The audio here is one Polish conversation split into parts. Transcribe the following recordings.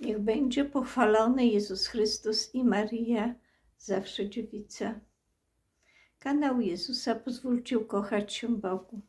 Niech będzie pochwalony Jezus Chrystus i Maria, zawsze dziewica. Kanał Jezusa pozwólcie ukochać się Bogu.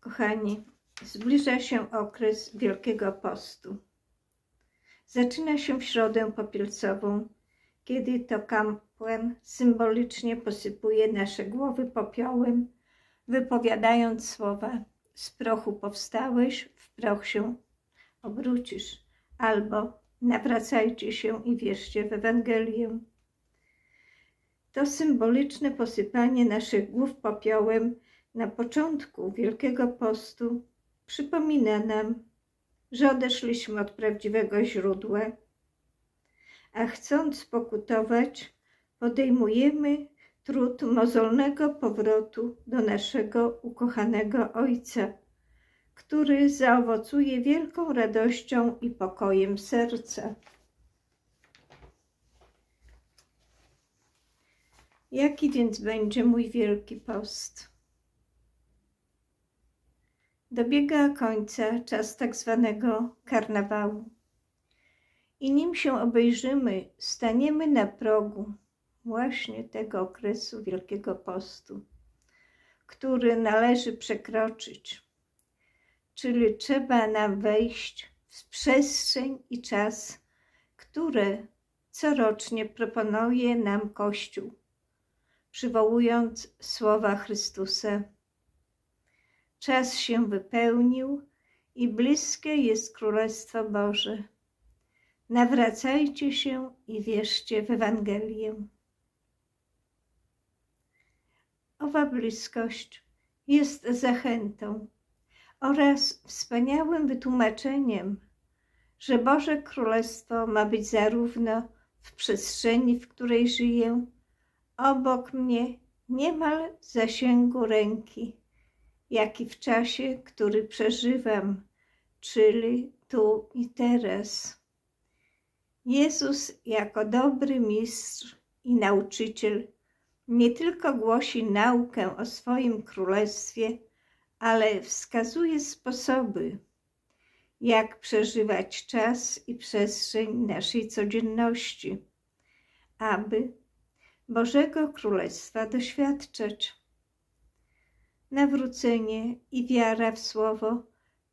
Kochani, zbliża się okres Wielkiego Postu. Zaczyna się w środę popielcową, kiedy to kapłan symbolicznie posypuje nasze głowy popiołem, wypowiadając słowa z prochu powstałeś, w proch się obrócisz, albo nawracajcie się i wierzcie w Ewangelię. To symboliczne posypanie naszych głów popiołem na początku Wielkiego Postu przypomina nam, że odeszliśmy od prawdziwego źródła, a chcąc pokutować, podejmujemy trud mozolnego powrotu do naszego ukochanego Ojca, który zaowocuje wielką radością i pokojem serca. Jaki więc będzie mój wielki post? Dobiega końca czas tak zwanego karnawału. I nim się obejrzymy, staniemy na progu właśnie tego okresu Wielkiego Postu, który należy przekroczyć. Czyli trzeba nam wejść w przestrzeń i czas, które corocznie proponuje nam Kościół, przywołując słowa Chrystusa. Czas się wypełnił i bliskie jest Królestwo Boże. Nawracajcie się i wierzcie w Ewangelię. Owa bliskość jest zachętą oraz wspaniałym wytłumaczeniem, że Boże Królestwo ma być zarówno w przestrzeni, w której żyję, obok mnie, niemal zasięgu ręki, jak i w czasie, który przeżywam, czyli tu i teraz. Jezus, jako dobry mistrz i nauczyciel, nie tylko głosi naukę o swoim królestwie, ale wskazuje sposoby, jak przeżywać czas i przestrzeń naszej codzienności, aby Bożego Królestwa doświadczać. Nawrócenie i wiara w Słowo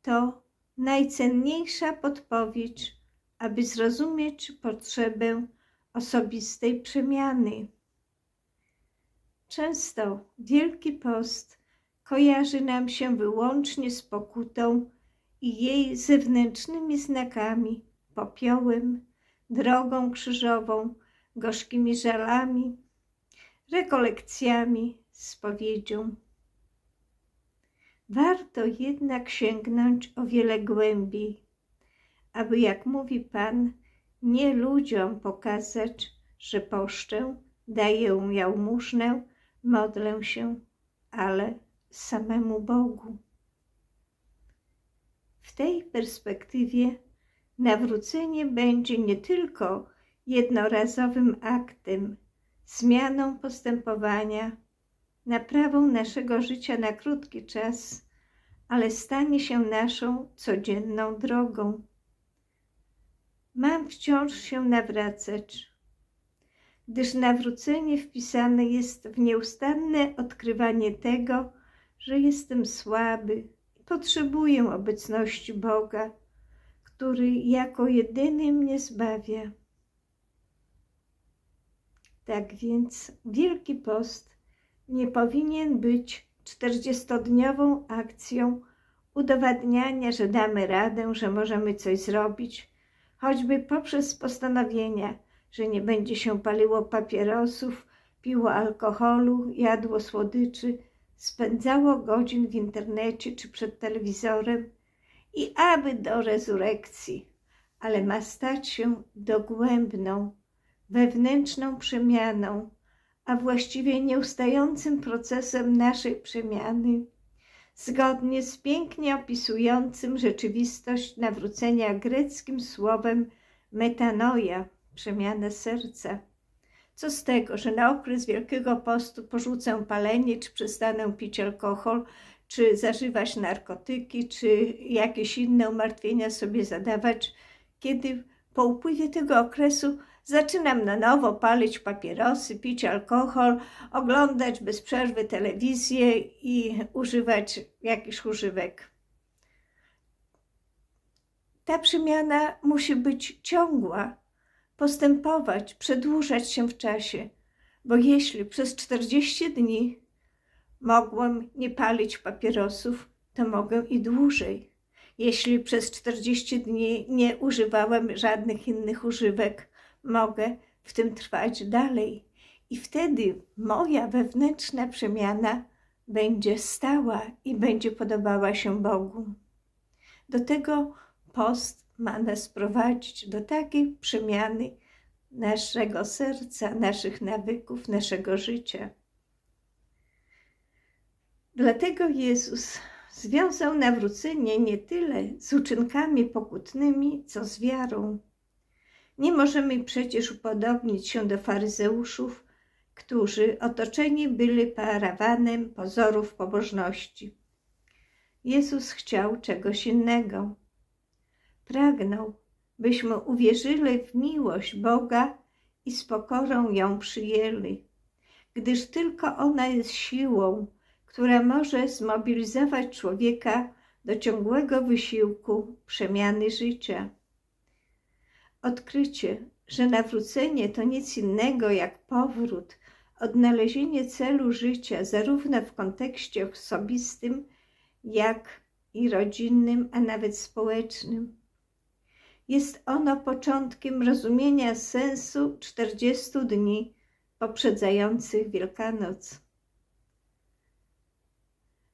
to najcenniejsza podpowiedź, aby zrozumieć potrzebę osobistej przemiany. Często Wielki Post kojarzy nam się wyłącznie z pokutą i jej zewnętrznymi znakami, popiołem, drogą krzyżową, gorzkimi żalami, rekolekcjami, spowiedzią. Warto jednak sięgnąć o wiele głębiej, aby, jak mówi Pan, nie ludziom pokazać, że poszczę, daję jałmużnę, modlę się, ale samemu Bogu. W tej perspektywie nawrócenie będzie nie tylko jednorazowym aktem, zmianą postępowania, naprawą naszego życia na krótki czas, ale stanie się naszą codzienną drogą. Mam wciąż się nawracać, gdyż nawrócenie wpisane jest w nieustanne odkrywanie tego, że jestem słaby i potrzebuję obecności Boga, który jako jedyny mnie zbawia. Tak więc Wielki Post nie powinien być czterdziestodniową akcją udowadniania, że damy radę, że możemy coś zrobić, choćby poprzez postanowienia, że nie będzie się paliło papierosów, piło alkoholu, jadło słodyczy, spędzało godzin w internecie czy przed telewizorem i aby do rezurekcji, ale ma stać się dogłębną, wewnętrzną przemianą, a właściwie nieustającym procesem naszej przemiany, zgodnie z pięknie opisującym rzeczywistość nawrócenia greckim słowem metanoia, przemianę serca. Co z tego, że na okres Wielkiego Postu porzucę palenie, czy przestanę pić alkohol, czy zażywać narkotyki, czy jakieś inne umartwienia sobie zadawać, kiedy po upływie tego okresu zaczynam na nowo palić papierosy, pić alkohol, oglądać bez przerwy telewizję i używać jakichś używek. Ta przemiana musi być ciągła, postępować, przedłużać się w czasie, bo jeśli przez 40 dni mogłem nie palić papierosów, to mogę i dłużej. Jeśli przez 40 dni nie używałem żadnych innych używek, mogę w tym trwać dalej. I wtedy moja wewnętrzna przemiana będzie stała i będzie podobała się Bogu. Do tego post ma nas prowadzić do takiej przemiany naszego serca, naszych nawyków, naszego życia. Dlatego Jezus związał nawrócenie nie tyle z uczynkami pokutnymi, co z wiarą. Nie możemy przecież upodobnić się do faryzeuszów, którzy otoczeni byli parawanem pozorów pobożności. Jezus chciał czegoś innego. Pragnął, byśmy uwierzyli w miłość Boga i z pokorą ją przyjęli, gdyż tylko ona jest siłą, która może zmobilizować człowieka do ciągłego wysiłku przemiany życia. Odkrycie, że nawrócenie to nic innego jak powrót, odnalezienie celu życia, zarówno w kontekście osobistym, jak i rodzinnym, a nawet społecznym. Jest ono początkiem rozumienia sensu 40 dni poprzedzających Wielkanoc.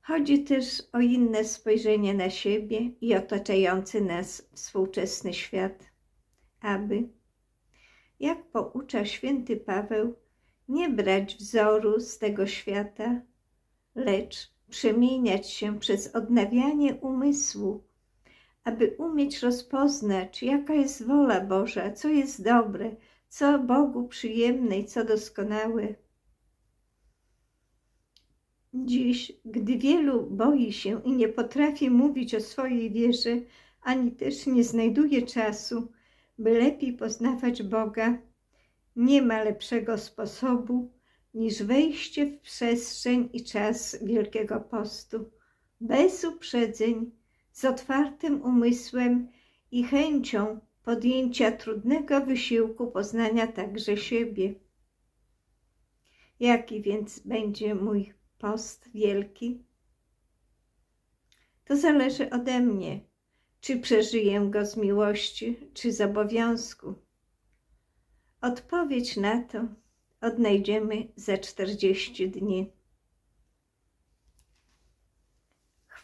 Chodzi też o inne spojrzenie na siebie i otaczający nas współczesny świat, aby, jak poucza święty Paweł, nie brać wzoru z tego świata, lecz przemieniać się przez odnawianie umysłu, aby umieć rozpoznać, jaka jest wola Boża, co jest dobre, co Bogu przyjemne i co doskonałe. Dziś, gdy wielu boi się i nie potrafi mówić o swojej wierze, ani też nie znajduje czasu, by lepiej poznawać Boga, nie ma lepszego sposobu niż wejście w przestrzeń i czas Wielkiego Postu, bez uprzedzeń, z otwartym umysłem i chęcią podjęcia trudnego wysiłku poznania także siebie. Jaki więc będzie mój post wielki? To zależy ode mnie, czy przeżyję go z miłości, czy z obowiązku. Odpowiedź na to odnajdziemy za 40 dni.